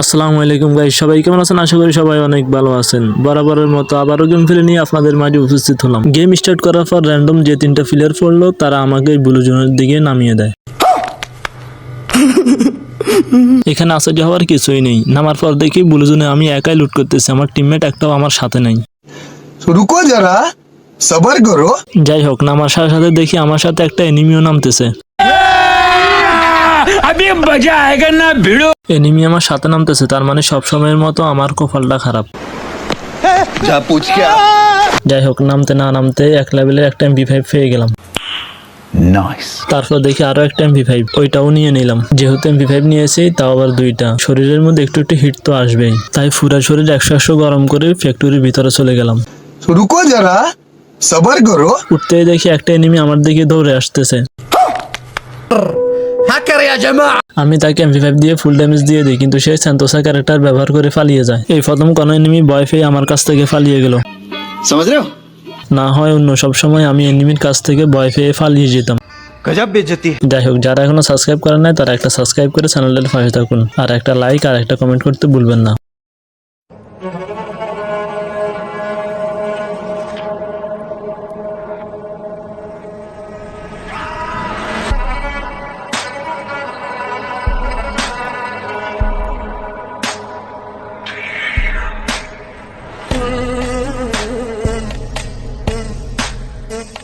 আসসালামু আলাইকুম গাই সবাই কেমন আছেন? আশা করি সবাই অনেক ভালো আছেন। বরাবরের মতো আবারও গেম ফেলে নিয়ে আপনাদের মাঝে উপস্থিত হলাম। গেম স্টার্ট করার পর র্যান্ডম যে তিনটা প্লেয়ার পড়ল তারা আমাকে ব্লু জোনের দিকে নামিয়ে দেয়। এখানে আশ্চর্য হওয়ার কিছুই নেই। নামার পর দেখি ব্লু জোনে আমি একাই লুট করতেছি আমার টিমমেট একটাও আমার সাথে নেই। রুকো যারা সবার করো। যাই হোক নামার সাথে সাথে দেখি আমার সাথে একটা এনিমিও নামতেছে। अभी मजा आएगा ना भिड़ो এনিমি আমার সাথে নামতেছে তার মানে সব সময়ের মতো আমার কপালটা খারাপ जा पूछ क्या যাই হোক নামতে না নামতে এক লেভেলের একটা এমপি ফাইভ পেয়ে গেলাম नाइस তারপর দেখি আরো একটা এমপি ফাইভ ওইটাও নিয়ে নিলাম যেহেতু এমপি ফাইভ নিয়েছি তাও আবার দুইটা শরীরের মধ্যে একটু একটু হিট তো আসবেই তাই পুরা শরীর একশো একশো গরম করে ফ্যাক্টরির ভিতরে চলে গেলাম तो रुको जरा सबर करो উঠতেই দেখি একটা এনিমি আমার দিকে দৌড়ে আসতেছে আমি তাকে এমপি ফাইভ দিয়ে ফুল ড্যামেজ দিয়ে দিই কিন্তু সে স্যান্তোসা ক্যারেক্টার ব্যবহার করে পালিয়ে যায়। এই প্রথম কোনো এনিমি বয় ফেয়ে আমার কাছ থেকে পালিয়ে গেল। না হয় অন্য সব সময় আমি এনিমির কাছ থেকে বয় ফেয়ে পালিয়ে যেতাম। যাই হোক যারা এখনও সাবস্ক্রাইব করেন নাই তারা একটা সাবস্ক্রাইব করে চ্যানেলের পাশে থাকুন। আর একটা লাইক আর একটা কমেন্ট করতে ভুলবেন না। Yeah.